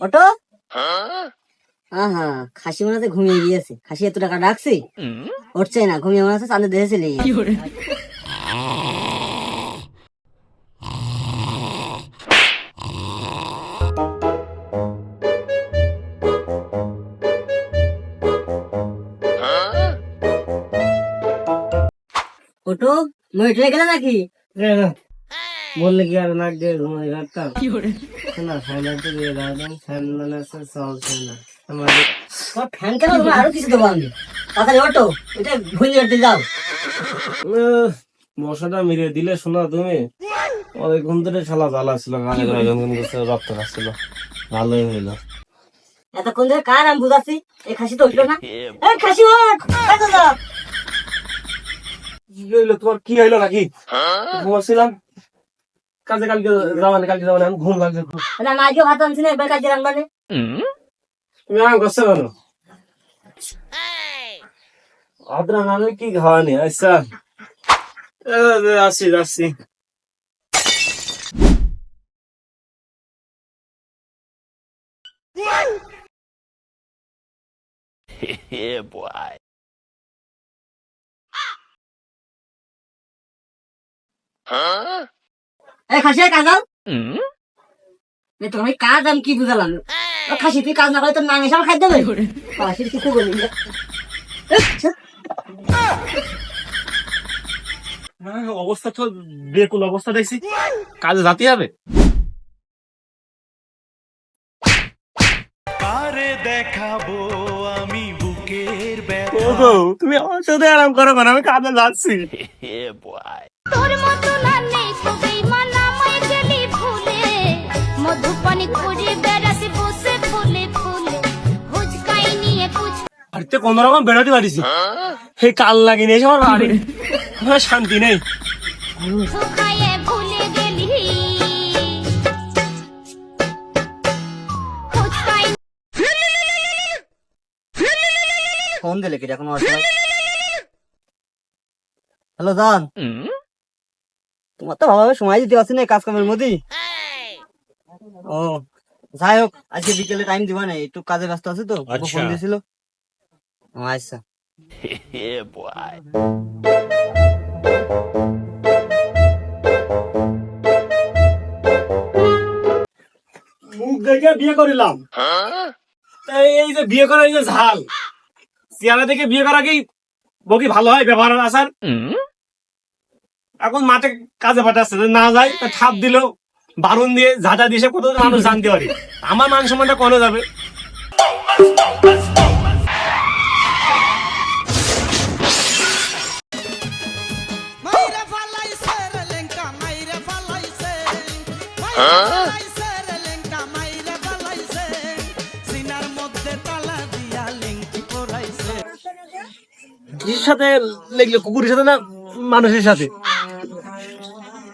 Auto? আহা খাসি মনে হচ্ছে ঘুমিয়ে গিয়েছে। খাসি এত টাকা ডাকছি? উঠছে না ঘুমিয়ে মনে হচ্ছে চাঁদে চলে গিয়েছে অটো মরে গেলে নাকি? বললে কি আর নাক দিয়ে ঘুমাই রাখতাম না সাইলেন্ট দিয়ে রাখলাম ফ্যান মানে চলছে না। আমাদের তোমার ফ্যান কেন তোমার আরও কিছু দেবো আমি। তাড়াতাড়ি এটা যাও। মশাটা মেরে দিলে শোনা তুমি? অনেকক্ষণ ধরে শালা জ্বালা ছিল গানে গান করছে রক্ত খাচ্ছিল। ভালোই হইল। এতক্ষণ ধরে কার আমি বুঝাচ্ছি? এই খাসি তো উঠল না। এই খাসি ওঠ। কি হইল তোমার কি হইল নাকি? ঘুমাচ্ছিলাম? কালকে কালকে যাবানে কালকে যাবানে আমি ঘুম লাগছে খুব। তাহলে আমি আজকে ভাত আনছি না এবার কাজে রান্নানে তুমি আরাম করছ কেন? আদ্রা নামে কি খাওয়ানি? আচ্ছা। এ, এ, আসছি যাচ্ছি খাসি এই কাজ তো কাজ আমি কি বুঝালাম? খাসি তুই কাজ না করে তোর নাঙে সব খাই দেবে? খাসির কিছু বলি না। না, অবস্থা তো বেকুল অবস্থা দেখছি। কাজে যাতে হবে। কারে দেখাবো আমি বুকের ব্যথা? তুমি আমার সাথে আরাম করো আমি কাজে যাচ্ছি। তোর মতো বেড়াতে কোন রকম বেরোতে পারিছি এই কাল লাগিনি এসে আমার বাড়ি। আমার শান্তি নেই। ফোন দিলে কি এখন হ্যালো জান। তোমার তো ভালোভাবে সময় দিতে পারছি না কাজ কামের মধ্যে ও যাই হোক আজকে বিকেলে টাইম দিবা না একটু কাজে ব্যস্ত আছে তো ফোন দিয়েছিল। আচ্ছা। মুখ দেখে বিয়ে করিলাম। তাই এই যে বিয়ে করার যে ঝাল চেহারা দেখে বিয়ে করা কি বকি ভালো হয় ব্যবহার আসার এখন মাঠে কাজে পাঠাচ্ছে না যায় তা ঠাপ দিল বারুন দিয়ে ঝাঁটা দিয়ে কত মানুষ জানতে পারে। আমার মান সম্মানটা কনে যাবে। মাইরে ফালাইছে রে লেঙ্কা মাইরে ফালাইছে ফালাইছে রে লেঙ্কা মাইরে ফালাইছে সিনার মধ্যে তালা দিয়া লেঙ্কি পরাইছে কিসের সাথে লেগলো কুকুরের সাথে না মানুষের সাথে?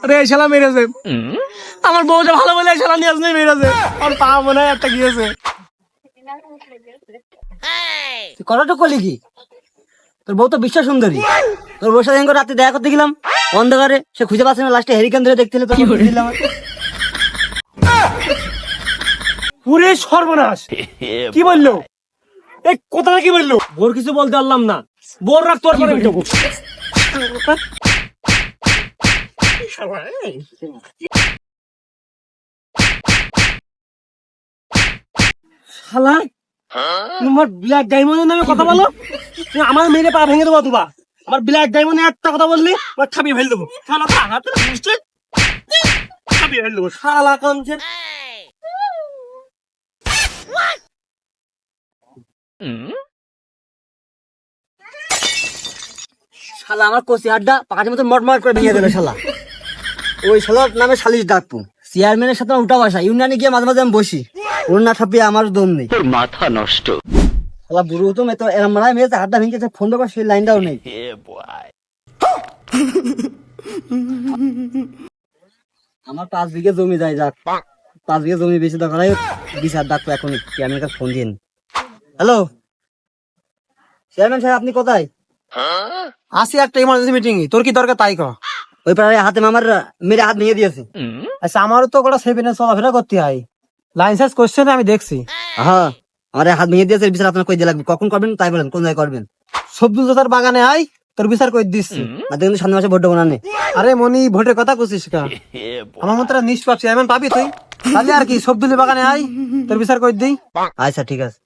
আরে এই শালা মেরেছে। আমার বউটা ভালো বলে শালা নিয়ে আসলে মেরেছে আর পা মনে হয় একটা গিয়েছে তুই কতটা করলি কি? তোর বউ তো বিশ্ব সুন্দরী। তোর বউর সাথে রাতে দেখা করতে গেলাম অন্ধকারে সে খুঁজে পাচ্ছে না লাস্টে হেরিকেন ধরে দেখতে তো দিলাম পুরে সর্বনাশ! কি বলল? এই কথাটা কি বলল? বোর কিছু বলতে পারলাম না। বোর রাখ তোর পরে শালা তোমার ব্ল্যাক ডায়মন্ডের নামে কথা বলো। তুমি আমার মেরে পা ভেঙে দেবো তোমার আমার ব্ল্যাক ডায়মন্ডে একটা কথা বললি তোমার ছাপিয়ে ফেল দেবো। শালা হাতে বুঝতে ছাপিয়ে ফেল দেবো শালা শালা আমার পাকাটির মতো মট মট করে ভেঙে দেবে শালা। ওই শালার নামে শালিশ ডাকবো। চেয়ারম্যানের সাথে উল্টা বাসা ইউনিয়নে গিয়ে মাঝে মাঝে আমি বসি। ওর না ছাপিয়ে আমার দম নেই। তোর মাথা নষ্ট। শালা বুড়ো তো মেয়ে তো এরম মেয়েছে ভেঙেছে ফোন দেবার সেই লাইনটাও নেই। আমার পাঁচ বিঘে জমি যায় যাক। পাঁচ বিঘে জমি বেশি দরকার হয় বিচার ডাকবো এখনই চেয়ারম্যানের কাছে ফোন দিন। হ্যালো চেয়ারম্যান সাহেব আপনি কোথায়? আসি একটা ইমার্জেন্সি মিটিং তোর কি দরকার তাই কর ওই পাড়ায় হাতে আমার মেরে হাত ভেঙে দিয়েছে। আচ্ছা আমারও তো গোটা সেভেনে চলাফেরা করতে হয়। লাইসেন্স কোশ্চেন আমি দেখছি। হ্যাঁ আমার হাত ভেঙে দিয়েছে বিচার আপনার কই দিয়ে লাগবে? কখন করবেন? তাই বলেন কোন জায়গায় করবেন? সবদুল দাদার বাগানে আয় তোর বিচার করে দিচ্ছি। আর দেখুন সামনে মাসে ভোট দেবো না আরে মনি ভোটের কথা করছিস কা? আমার মতো নিষ্পাপ চেয়ারম্যান পাবি তুই? তাহলে আর কি সবদুলের বাগানে আয় তোর বিচার করে দিই? আচ্ছা ঠিক আছে।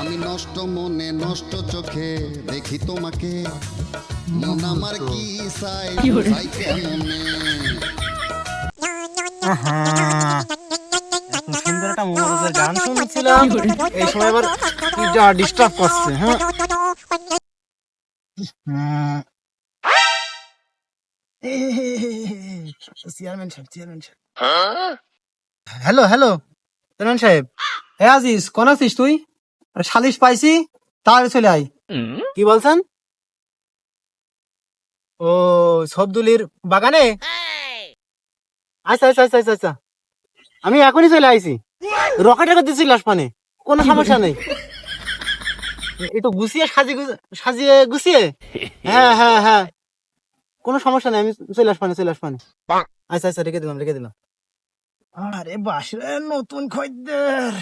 আমি নষ্ট মনে নষ্ট চোখে দেখি তোমাকে। মন আমার কি চাই চাই কেমনে একটা গান শুনছিলাম এই সময় আবার ডিস্টার্ব করছে হ্যাঁ চেয়ারম্যান সাহেব চেয়ারম্যান সাহেব হ্যালো হ্যালো চেয়ারম্যান সাহেব হ্যাঁ আজিজ কোন আছিস তুই সালিশ পাইছি তার চলে আয় কি বলছেন ও সবদুলির বাগানে আচ্ছা আচ্ছা আচ্ছা আচ্ছা আচ্ছা আমি এখনই চলে আইছি রকেটে করে দিচ্ছি লাশ পানে কোনো সমস্যা নেই। একটু গুছিয়ে সাজিয়ে সাজিয়ে গুছিয়ে? হ্যাঁ হ্যাঁ হ্যাঁ। কোনো সমস্যা নেই আমি চলে আসবানে চলে আসবানে আচ্ছা আচ্ছা রেখে দিলাম রেখে দিলাম। আরে বাসরে নতুন খদ্দের।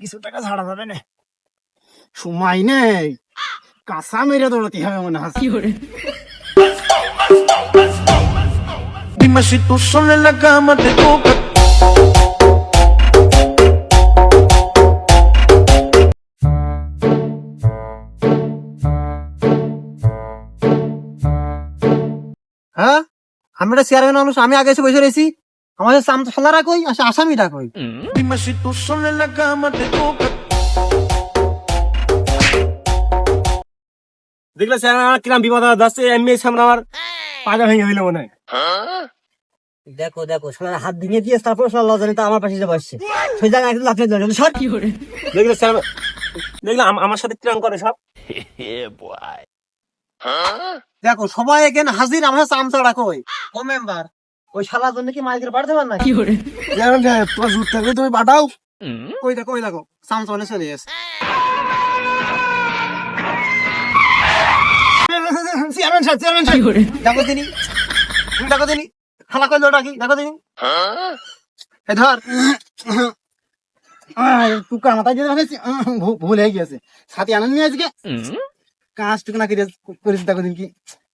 কিছু টাকা ছাড়া যাবে না। সময় নেই। কাঁচা মেরে দৌড়াতে হবে মনে হয়। Dime si tú sola en la cama te toca. হ্যাঁ? আমি একটা চেয়ারম্যান মানুষ আমি আগে এসে বসে রয়েছি। আমাদের সালারা কই? আসে আসামিটা কই. দেখলে স্যার আমার কিরাম বিপদ যাচ্ছে এমনি সামনে আমার পাজা ভেঙে হইল মনে হয়। দেখো দেখো শালার হাত ভেঙে দিয়ে তারপর শালা লজানি তো আমার পাশে এসে বসছে। সেই জায়গায় একদম লাফিয়ে দিল সর কি করে? দেখলে স্যার দেখলে আম- আমার সাথে কিরাম করে সব। দেখো সবাই এখানে হাজির আমার চামচাড়া কই? ও মেম্বার ওই শালার জন্য কি মাইকের বাড়তে পার না কি করে? তোমার জুট থাকলে তুমি বাটাও কই দেখো কই দেখো চামচাড়া চলে গেছে। চেয়ারম্যান সাহেব চেয়ারম্যান সাহেব দেখো তিনি তুমি দেখো তিনি। খালা কইলো ডাকি দেখো তিনি। এই ধর। ভুল হয়ে গেছে সাথে আনন্দ নিয়ে আজকে? কাজ টুকু না করে করেছি দেখো দিন কি।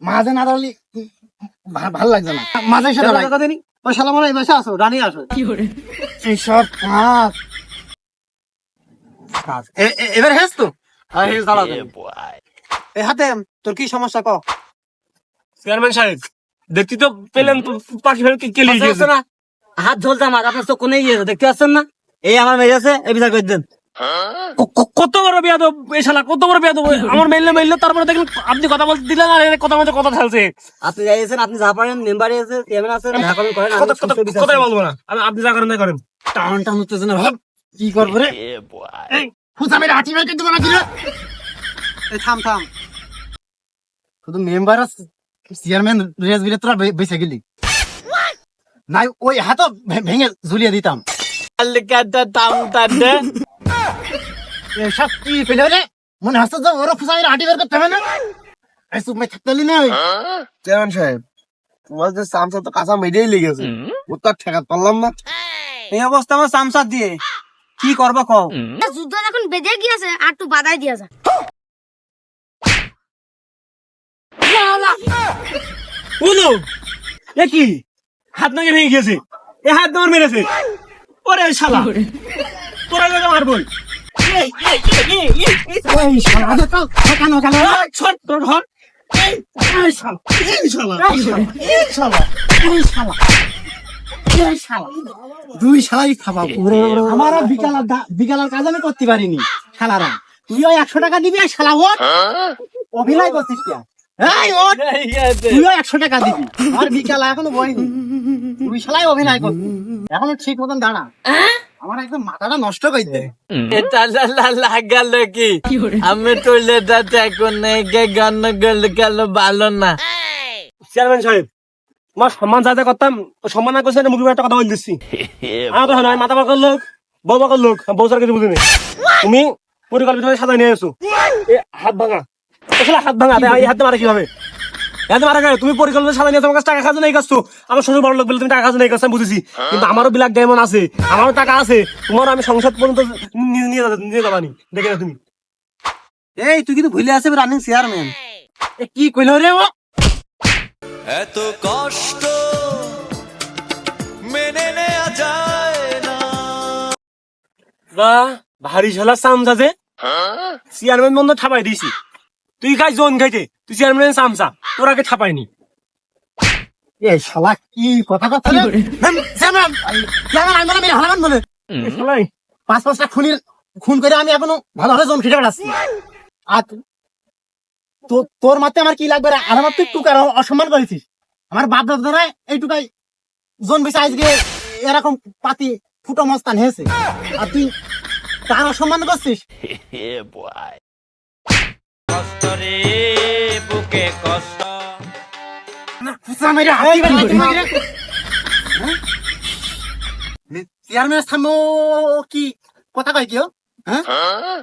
মাঝে না দাঁড়ালি ভালো লাগছে না। মাঝে সাথে ওই শালা মনে বসে আসো রানি আসো। কি করে? এইসব কাজ। কাজ। এ- এ- এবার হেস তো। হ্যাঁ হেস এ হাতে তোর কি সমস্যা ক? চেয়ারম্যান সাহেব দেখতে তো পেলেন তো পাশে ফেলে কে লিখে না? হাত ঝলছে আমার আপনার চোখ কোনে গিয়েছে দেখতে পাচ্ছেন না? এই আমার মেয়ে আছে এই বিচার করে দেন। কত বড় বিয়াদ এই শালা কত বড় বিয়াদ আমার মেইলে মেইলে তারপরে দেখলেন আপনি কথা বলতে দিলেন আর কথা মধ্যে কথা ঢালছে। আপনি যাইয়েছেন আপনি যা পারেন মেম্বারে আছে চেয়ারম্যান আছে দেখা করেন করেন আমি কথা। বলব না। আমি আপনি যা করেন তাই করেন। টাউন টাউন হচ্ছে না ভাব কি করব রে? এই হুসামের হাঁটি মেরে দেবো না কি রে। এই থাম থাম। শুধু মেম্বার আছে চেয়ারম্যান রেস বিলে তোরা বেঁচে গেলি। নাই ওই হাতও ভেঙে ঝুলিয়ে দিতাম। এসব কি পেলে রে? মনে হচ্ছে যে ওরা ফুসামের হাঁটি বের করতে হবে না? এই মেয়ে থাকতে না ওই চেয়ারম্যান সাহেব তোমার যে সামসা তো কাঁচা মেরেই লেগেছে। ও তো ঠেকাতে পারলাম না। এই অবস্থা আমার সামসার দিয়ে। কি করব কও? যুদ্ধ যখন বেঁধে গিয়েছে আর একটু বাধাই দিয়া যা। বলো এ কি? হাত নাকি ভেঙে গেছে এ হাত তোমার মেরেছে? ওরে শালা! তোরা মারবই দুই শালাই খাবাবো আমার আর বিকালের কাজ আমি করতে পারিনি শালারা তুই ওই একশো টাকা দিবি এই শালা ওর অভিনয় করছিস কি এই তুইও একশো টাকা দিবি আর বিকাল এখনও বয়নি তুই শালাই অভিনয় করবি এখনও ঠিক মতন দাঁড়া আমার একদম মাথাটা নষ্ট করে দে এটা লাগাল কি? আমি তোলে দাঁত এখন গে গান গেল গেল ভালো না। চেয়ারম্যান সাহেব আমার সম্মান যাতে করতাম সম্মান না করছে মুখে একটা কথা বলে দিচ্ছি। আমার তো নয় মাথা পাকার লোক বউ পাকার লোক বউ সার কিছু বুঝিনি। তুমি পরিকল্পিত সাজাই নিয়ে এসো। এ হাত ভাঙা। শালা হাত ভাঙা এই হাতে মারা কীভাবে? এত মারা গেলে তুমি পরিকল্পনা সাদা নিয়ে তোমার কাছে টাকা খাজো নাই কাজ তো আমার শ্বশুর বড় লোক বলে তুমি টাকা খাজো নাই কাজ আমি বুঝেছি। কিন্তু আমারও বিলাক ডায়মন্ড আছে আমারও টাকা আছে। তোমারও আমি সংসদ পর্যন্ত নিয়ে নিয়ে নিয়ে যাবানি দেখে না তুমি। এই তুই কিন্তু ভুলে আসবে রানিং চেয়ারম্যান এ কি কইলো রে ও? এত কষ্ট মেনে নেওয়া যায় না। বা ভারী শালা সামসা যে। চেয়ারম্যান বন্ধ ঠাপাই দিয়েছি। তুই খাই জোন খাইতে তুই চেয়ারম্যান সামসা তোর আগে ঠাপাইনি এ শালা কি কথা কথা হারান বলে। শালাই পাঁচ পাঁচটা খুনির খুন করে আমি এখনও ভালোভাবে জন খেটে বেড়াচ্ছি আর তোর মাতে আমার কি লাগবে আর আমার তুই টুকার অসম্মান করেছিস আমার বাপ দাদারা এইটুকাই জন বেশি আজকে এরকম পাতি ফুটো মস্তান হয়েছে আর তুই তার অসম্মান করছিস মেরে হাতি বেলা তোমাকে। হ্যাঁ? চেয়ারম্যানের সামনে কি কথা কয় কি ও? হ্যাঁ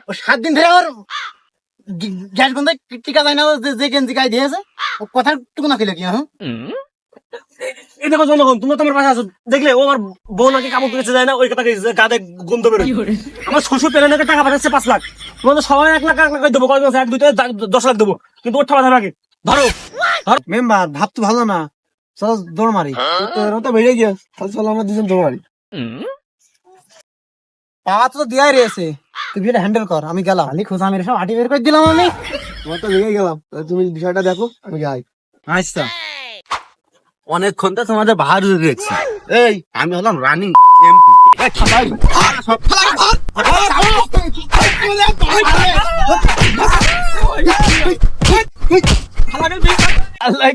ও সাত দিন ধরে ওর গ্যাস গন্ধে টিকা যায় না যে- যে গেঞ্জি গায়ে দিয়েছে ও কথা টুকু না খেলে কি হ্যাঁ এই দেখো জনগণ তোমরা তোমার পাশে আছো। দেখলে ও আমার বউ নাকি কাপড় কিনেছে যায় না ওই কথা গাদে গন্ধ বেরোয়। আমার শ্বশুর পেলে নাকি টাকা পাঠাচ্ছে পাঁচ লাখ। তোমাদের সবাই এক লাখ এক লাখ দেবো কয়েক মাসে এক দুইটা দশ লাখ দেবো। কিন্তু ওর ঠাপা ধরে আগে। ধরো। মেম্বার ভাব তো ভালো না। চল দৌড় মারি। তোর তো বেড়ে গিয়ে চল আমরা দুজন দৌড় মারি। পাওয়া তো দেয়াই রয়েছে। তুই বিয়েটা হ্যান্ডেল কর আমি গেলাম। খালি খোঁজা মেরে সব আটি বের করে দিলাম আমি। তোমার তো লেগে গেলাম। তুমি বিষয়টা দেখো আমি যাই। আচ্ছা। অনেকক্ষণ তো তোমাদের বাহার দেখছি এই আমি হলাম রানিং এমপি আল্লাহ